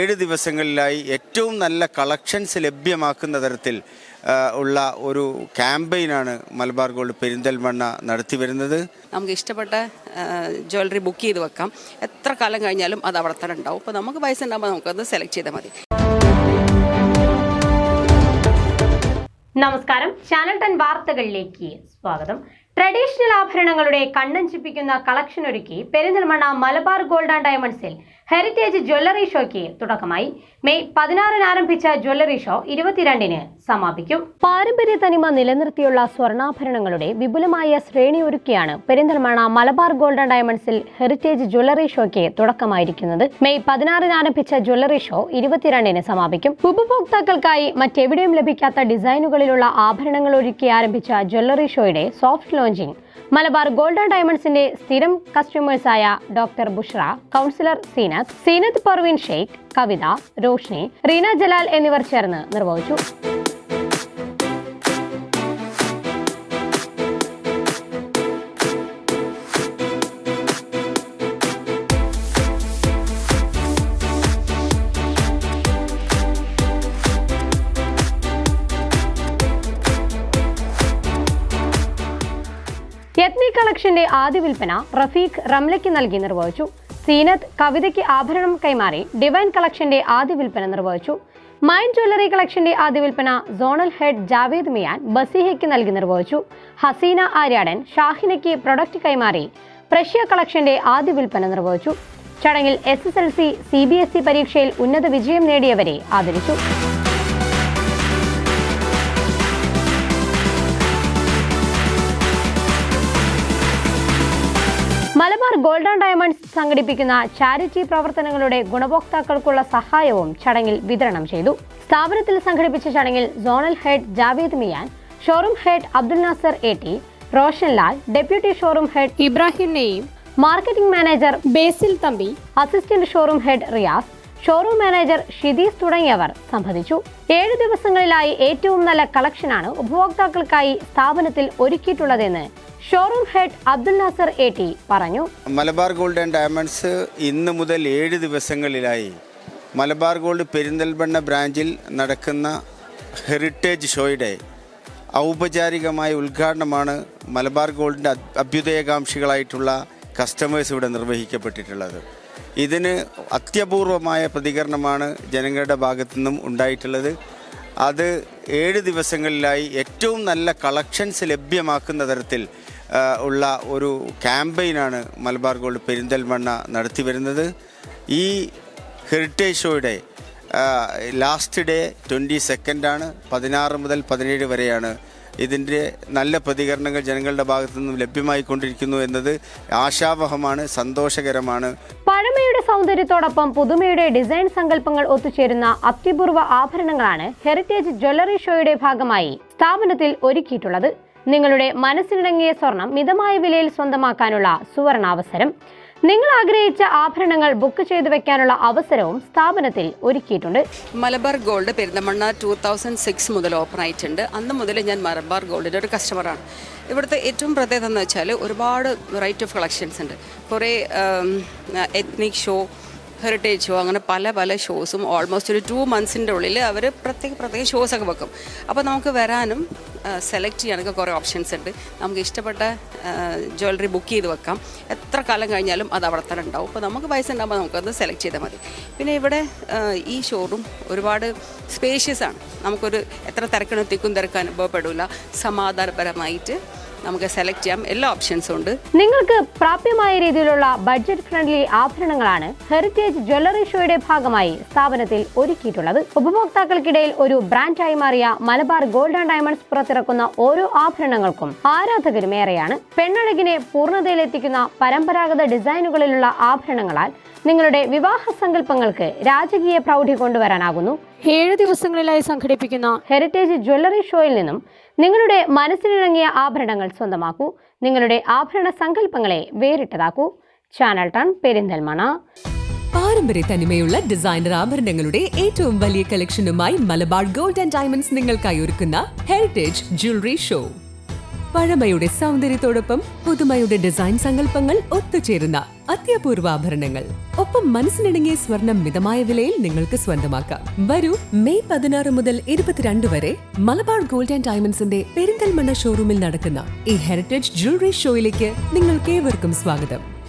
ഏഴ് ദിവസങ്ങളിലായി ഏറ്റവും നല്ല കളക്ഷൻസ് ലഭ്യമാക്കുന്ന തരത്തിൽ ഉള്ള ഒരു ക്യാമ്പയിനാണ് മലബാർ ഗോൾഡ് പെരിന്തൽമണ്ണ നടത്തി വരുന്നത്. നമുക്ക് ഇഷ്ടപ്പെട്ട ജ്വല്ലറി ബുക്ക് ചെയ്ത് വെക്കാം. എത്ര കാലം കഴിഞ്ഞാലും അത് അവിടെ തന്നെ ഉണ്ടാവും. അപ്പോൾ നമുക്ക് പൈസ ഉണ്ടാകുമ്പോൾ നമുക്കത് സെലക്ട് ചെയ്താൽ മതി. നമസ്കാരം. ചാനൽ ടെൻ വാർത്തകളിലേക്ക് സ്വാഗതം. ട്രഡീഷണൽ ആഭരണങ്ങളുടെ കണ്ണഞ്ചിപ്പിക്കുന്ന കളക്ഷൻ ഒരുക്കി പെരിന്തൽമണ്ണ മലബാർ ഗോൾഡ് ആൻഡ് ഡയമണ്ട്സിൽ ഹെറിറ്റേജ് ജ്വല്ലറി ഷോയ്ക്ക് തുടക്കമായി. മെയ് പതിനാറിന് ആരംഭിച്ച ജ്വല്ലറി ഷോ ഇരുപത്തിരണ്ടിന് സമാപിക്കും. പാരമ്പര്യ തനിമ നിലനിർത്തിയുള്ള സ്വർണാഭരണങ്ങളുടെ വിപുലമായ ശ്രേണി ഒരുക്കിയാണ് പെരിന്തൽമണ്ണ മലബാർ ഗോൾഡൻ ഡയമണ്ട്സിൽ ഹെറിറ്റേജ് ജ്വല്ലറി ഷോയ്ക്ക് തുടക്കമായിരിക്കുന്നത്. മെയ് പതിനാറിന് ആരംഭിച്ച ജ്വല്ലറി ഷോ ഇരുപത്തിരണ്ടിന് സമാപിക്കും. ഉപഭോക്താക്കൾക്കായി മറ്റെവിടെയും ലഭിക്കാത്ത ഡിസൈനുകളിലുള്ള ആഭരണങ്ങൾ ഒരുക്കി ആരംഭിച്ച ജ്വല്ലറി ഷോയുടെ സോഫ്റ്റ് ലോഞ്ചിങ് മലബാർ ഗോൾഡ് ഡയമണ്ട്സിന്റെ സ്ഥിരം കസ്റ്റമേഴ്സായ ഡോക്ടർ ബുഷ്ര കൗൺസിലർ സീനത്ത് സീനത്ത് പർവീൻ ഷെയ്ഖ് കവിത റോഷ്നി റീന ജലാൽ എന്നിവർ ചേർന്ന് നിർവഹിച്ചു. യത്നി കളക്ഷന്റെ ആദ്യ വിൽപ്പന റഫീഖ് റംലയ്ക്ക് നൽകി നിർവഹിച്ചു. സീനത്ത് കവിതയ്ക്ക് ആഭരണം കൈമാറി ഡിവൈൻ കളക്ഷന്റെ ആദ്യ വിൽപ്പന നിർവഹിച്ചു. മൈൻ ജ്വല്ലറി കളക്ഷന്റെ ആദ്യ വിൽപ്പന സോണൽ ഹെഡ് ജാവേദ് മിയാൻ ബസീഹയ്ക്ക് നൽകി നിർവഹിച്ചു. ഹസീന ആര്യാടൻ ഷാഹിനയ്ക്ക് പ്രൊഡക്റ്റ് കൈമാറി പ്രഷ്യ കളക്ഷന്റെ ആദ്യ വിൽപ്പന നിർവഹിച്ചു. ചടങ്ങിൽ S S L C C B S E പരീക്ഷയിൽ ഉന്നത വിജയം നേടിയവരെ ആദരിച്ചു. ഡയമണ്ട്സ് സംഘടിപ്പിക്കുന്ന ചാരിറ്റി പ്രവർത്തനങ്ങളുടെ ഗുണഭോക്താക്കൾക്കുള്ള സഹായവും ചടങ്ങിൽ വിതരണം ചെയ്തു. സ്ഥാപനത്തിൽ സംഘടിപ്പിച്ച ചടങ്ങിൽ zonal head Javed Mian showroom head Abdul Nasser A T Roshan Lal deputy showroom head Ibrahim നെയ്യും marketing manager Basil Thampi assistant showroom head Riyas showroom manager Shidees തുടങ്ങിയവർ സംബന്ധിച്ചു. ഏഴ് ദിവസങ്ങളിലായി ഏറ്റവും നല്ല കളക്ഷനാണ് ഉപഭോക്താക്കൾക്കായി സ്ഥാപനത്തിൽ ഒരുക്കിയിട്ടുള്ളതെന്ന് showroom head Abdul Nasser A T പറഞ്ഞു. മലബാർ ഗോൾഡ് ആൻഡ് ഡയമണ്ട്സ് ഇന്ന് മുതൽ ഏഴ് ദിവസങ്ങളിലായി മലബാർ ഗോൾഡ് പെരിന്തൽമണ്ണ ബ്രാഞ്ചിൽ നടക്കുന്ന ഹെറിറ്റേജ് ഷോയുടെ ഔപചാരികമായ ഉദ്ഘാടനമാണ് മലബാർ ഗോൾഡിന്റെ അഭ്- അഭ്യുദയകാംക്ഷികളായിട്ടുള്ള കസ്റ്റമേഴ്സ് ഇവിടെ നിർവഹിക്കപ്പെട്ടിട്ടുള്ളത്. ഇതിന് അത്യപൂർവമായ പ്രതികരണമാണ് ജനങ്ങളുടെ ഭാഗത്തു നിന്നും ഉണ്ടായിട്ടുള്ളത്. അത് ഏഴ് ദിവസങ്ങളിലായി ഏറ്റവും നല്ല കളക്ഷൻസ് ലഭ്യമാക്കുന്ന തരത്തിൽ ഉള്ള ഒരു ക്യാമ്പയിനാണ് മലബാർ ഗോൾഡ് പെരിന്തൽമണ്ണ നടത്തി വരുന്നത്. ഈ ഹെറിറ്റേജ് ഷോയുടെ ലാസ്റ്റ് ഡേ ട്വന്റി സെക്കൻഡാണ് പതിനാറ് മുതൽ പതിനേഴ് വരെയാണ്. ഇതിന്റെ നല്ല പ്രതികരണങ്ങൾ ജനങ്ങളുടെ ഭാഗത്തു നിന്നും ലഭ്യമായിക്കൊണ്ടിരിക്കുന്നു എന്നത് ആശാവഹമാണ് സന്തോഷകരമാണ്. പഴമയുടെ സൗന്ദര്യത്തോടൊപ്പം പുതുമയുടെ ഡിസൈൻ സങ്കല്പങ്ങൾ ഒത്തുചേരുന്ന അത്യപൂർവ ആഭരണങ്ങളാണ് ഹെറിറ്റേജ് ജ്വല്ലറി ഷോയുടെ ഭാഗമായി സ്ഥാപനത്തിൽ ഒരുക്കിയിട്ടുള്ളത്. നിങ്ങളുടെ മനസ്സിനിണങ്ങിയ സ്വർണം മിതമായ വിലയിൽ സ്വന്തമാക്കാനുള്ള സുവർണാവസരം. നിങ്ങൾ ആഗ്രഹിച്ച ആഭരണങ്ങൾ ബുക്ക് ചെയ്തു വെക്കാനുള്ള അവസരവും സ്ഥാപനത്തിൽ ഒരുക്കിയിട്ടുണ്ട്. Malabar gold Perinthalmanna two thousand six മുതൽ ഓപ്പൺ ആയിട്ടുണ്ട്. അന്ന് മുതൽ ഞാൻ മലബാർ ഗോൾഡിന്റെ ഒരു കസ്റ്റമറാണ് ഇവിടുത്തെ ഏറ്റവും പ്രത്യേകത എന്ന് വെച്ചാൽ ഒരുപാട് വെറൈറ്റി ഓഫ് കളക്ഷൻസ് ഉണ്ട്. കുറേ എത്നിക് ഷോ ഹെറിറ്റേജ് ഷോ അങ്ങനെ പല പല ഷോസും ഓൾമോസ്റ്റ് ഒരു ടു മന്ത്സിന്റെ ഉള്ളിൽ അവർ പ്രത്യേക പ്രത്യേക ഷോസൊക്കെ വെക്കും. അപ്പോൾ നമുക്ക് വരാനും സെലക്ട് ചെയ്യാനൊക്കെ കുറേ ഓപ്ഷൻസ് ഉണ്ട്. നമുക്ക് ഇഷ്ടപ്പെട്ട ജ്വല്ലറി ബുക്ക് ചെയ്ത് വെക്കാം. എത്ര കാലം കഴിഞ്ഞാലും അത് അവിടെ തന്നെ ഉണ്ടാവും. അപ്പോൾ നമുക്ക് പൈസ ഉണ്ടാകുമ്പോൾ നമുക്കത് സെലക്ട് ചെയ്താൽ മതി. പിന്നെ ഇവിടെ ഈ ഷോറൂം ഒരുപാട് സ്പേഷ്യസ് ആണ്. നമുക്കൊരു എത്ര തിരക്കണം തിക്കും തിരക്കും അനുഭവപ്പെടില്ല സമാധാനപരമായിട്ട് നമുക്ക് സെലക്ട് ചെയ്യാം. എല്ലാ ഓപ്ഷൻസും ഉണ്ട്. നിങ്ങൾക്ക് പ്രാപ്യമായ രീതിയിലുള്ള ബഡ്ജറ്റ് ഫ്രണ്ട്ലി ആഭരണങ്ങളാണ് ഹെറിറ്റേജ് ജ്വല്ലറി ഷോയുടെ ഭാഗമായി സ്ഥാപനത്തിൽ ഒരുക്കിയിട്ടുള്ളത്. ഉപഭോക്താക്കൾക്കിടയിൽ ഒരു ബ്രാൻഡായി മാറിയ മലബാർ ഗോൾഡ് ആൻഡ് ഡയമണ്ട്സ് പുറത്തിറക്കുന്ന ഓരോ ആഭരണങ്ങൾക്കും ആരാധകരും ഏറെയാണ്. പെണ്ണഴകിനെ പൂർണതയിലെത്തിക്കുന്ന പരമ്പരാഗത ഡിസൈനുകളിലുള്ള ആഭരണങ്ങളാൽ നിങ്ങളുടെ വിവാഹ സങ്കല്പങ്ങൾക്ക് രാജകീയ പ്രൗഢി കൊണ്ടുവരാനാകുന്നു. ഏഴ് ദിവസങ്ങളിലായി സംഘടിപ്പിക്കുന്ന ഹെറിറ്റേജ് ജ്വല്ലറി ഷോയിൽ നിന്നും നിങ്ങളുടെ മനസ്സിനിണങ്ങിയ ആഭരണങ്ങൾ സ്വന്തമാക്കൂ. നിങ്ങളുടെ ആഭരണ സങ്കല്പങ്ങളെ വേറിട്ടതാക്കൂ. ചാനൽ ടൺ പെരിന്തൽമണ പാരമ്പര്യ തനിമയുള്ള ഡിസൈനർ ആഭരണങ്ങളുടെ ഏറ്റവും വലിയ കളക്ഷനുമായി മലബാർ ഗോൾഡ് ആൻഡ് ഡയമണ്ട്സ് നിങ്ങൾക്കായി ഒരുക്കുന്ന ഹെറിറ്റേജ് ജ്വല്ലറി ഷോ പഴമയുടെ സൗന്ദര്യത്തോടൊപ്പം പുതുമയുടെ ഡിസൈൻ സങ്കല്പങ്ങൾ ഒത്തുചേരുന്ന അത്യപൂർവ ആഭരണങ്ങൾ. ഒപ്പം മനസ്സിനിണങ്ങിയ സ്വർണം മിതമായ വിലയിൽ നിങ്ങൾക്ക് സ്വന്തമാക്കാം. വരൂ മെയ് പതിനാറ് മുതൽ ഇരുപത്തിരണ്ട് വരെ മലബാർ ഗോൾഡ് ആൻഡ് ഡയമണ്ട്സിന്റെ പെരിന്തൽമണ്ണ ഷോറൂമിൽ നടക്കുന്ന ഈ ഹെറിറ്റേജ് ജ്വല്ലറി ഷോയിലേക്ക് നിങ്ങൾക്ക് ഏവർക്കും സ്വാഗതം.